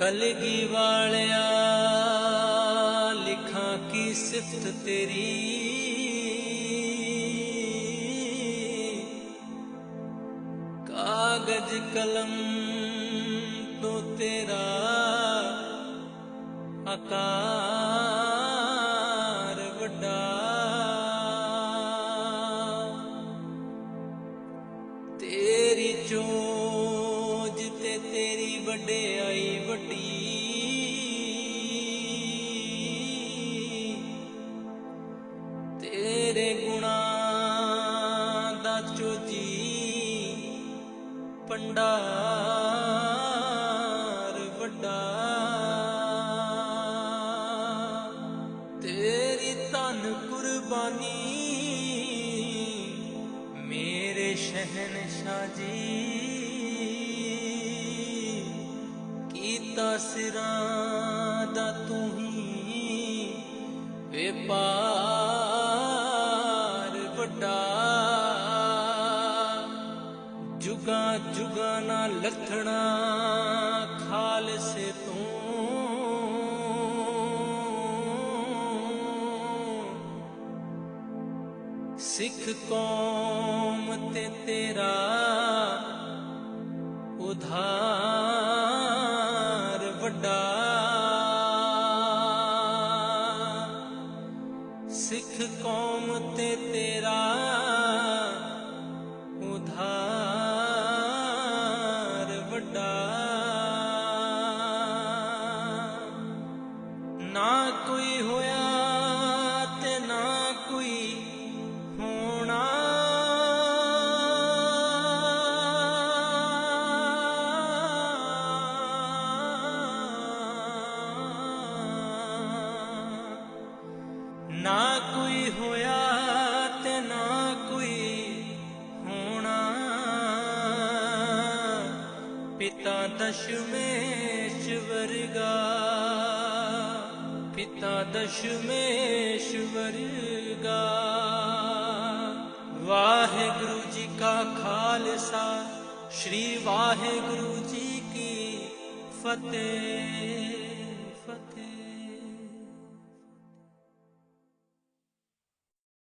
ਕਲਗੀ ਵਾਲਿਆ ਲਿਖਾਂ ਕੀ ਸਿਫਤ ਤੇਰੀ? ਕਾਗਜ਼ ਕਲਮ ਤੋਂ ਤੇਰਾ ਆਕਾਰ ਵੱਡਾ। ਤੇਰੀ ਚੋਜ ਵਡਿਆਈ ਵੱਡੀ। ਤੇਰੇ ਗੁਣਾਂ ਦਾ ਚੋਜੀ ਪੰਡਾਰ ਵੱਡਾ। ਤੇਰੀ ਧਨ ਕੁਰਬਾਨੀ ਮੇਰੇ ਸ਼ਹਿਨशाह ਜੀ। ਕੀਤਾ ਸਿਰਾਂ ਦਾ ਤੂੰ ਹੀ ਵਪਾਰ ਵੱਡਾ। ਜੁਗਾ ਜੁਗਾ ਨਾ ਲੱਥਣਾ ਖਾਲਸੇ ਤੂੰ। ਸਿੱਖ ਕੌਮ ਤੇ ਤੇਰਾ ਉਧਾਰ ਸਿੱਖ ਕੌਮ ਤੇ ਤੇਰਾ ਉਧਾਰ ਵੱਡਾ। ਨਾ ਕੋਈ ਹੋਇਆ ਨਾ ਕੋਈ ਹੋਇਆ ਤੇ ਨਾ ਕੋਈ ਹੋਣਾ। ਪਿਤਾ ਦਸ਼ਮੇਸ਼ ਵਰਗਾ, ਪਿਤਾ ਦਸ਼ਮੇਸ਼ ਵਰਗਾ। ਵਾਹਿਗੁਰੂ ਜੀ ਕਾ ਖਾਲਸਾ, ਸ੍ਰੀ ਵਾਹਿਗੁਰੂ ਜੀ ਕੀ ਫਤਿਹ।